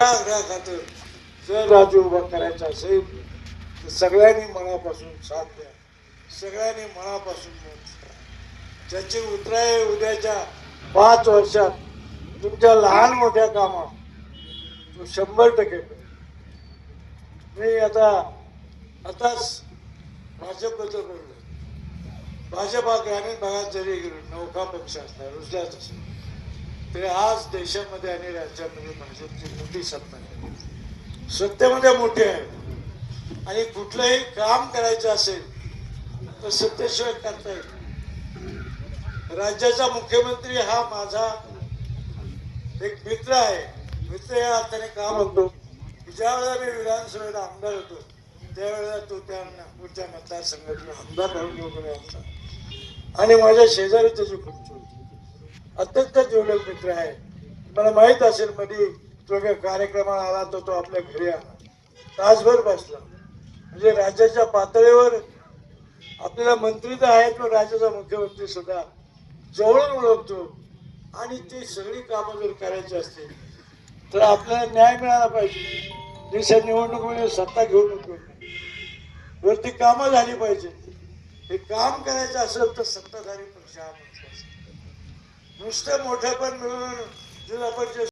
खातर जर राज्य उभा करायचा असेल तर सगळ्यांनी मनापासून साथ द्या. सगळ्यांनी मनापासून द्या. ज्याची उतराय उद्याच्या पाच वर्षात तुमच्या लहान मोठ्या कामात तो शंभर टक्के मी आता आताच भाजपबद्दल बोललो भाजपा ग्रामीण भागात जरी नौका पक्ष असला रुजल्याच असेल ते आज देशामध्ये आणि राज्यामध्ये भाजपची मोठी सत्ता आहे. सत्तेमध्ये मोठी आहे. आणि कुठलंही काम करायचं असेल तर सत्तेशिवाय करता येईल राज्याचा मुख्यमंत्री हा माझा एक मित्र आहे. मित्र या अर्थाने काम होतो. ज्या वेळेला मी विधानसभेला आमदार होतो त्यावेळेला तो त्या नागपूरच्या मतदारसंघातला आमदार म्हणून निवडून आणि माझ्या शेजारी त्याची खुर्ची अत्यंत जिवलग मित्र आहे. मला माहीत असेल मध्ये तो काही कार्यक्रमाला आला तर तो आपल्या घरी आला. तासभर बसला. म्हणजे राज्याच्या पातळीवर आपल्याला मंत्री तर आहेत पण राज्याचा मुख्यमंत्री सुद्धा जवळून ओळखतो. आणि ती सगळी कामं जर करायची असतील तर आपल्याला न्याय मिळाला पाहिजे. देशात म्हणजे सत्ता घेऊन नको नाही वरती कामं झाली पाहिजे. हे काम करायचं असेल तर सत्ताधारी पक्ष हा महत्त्वाचा नुसतं मोठं पण मिळून जिल्हा परिषद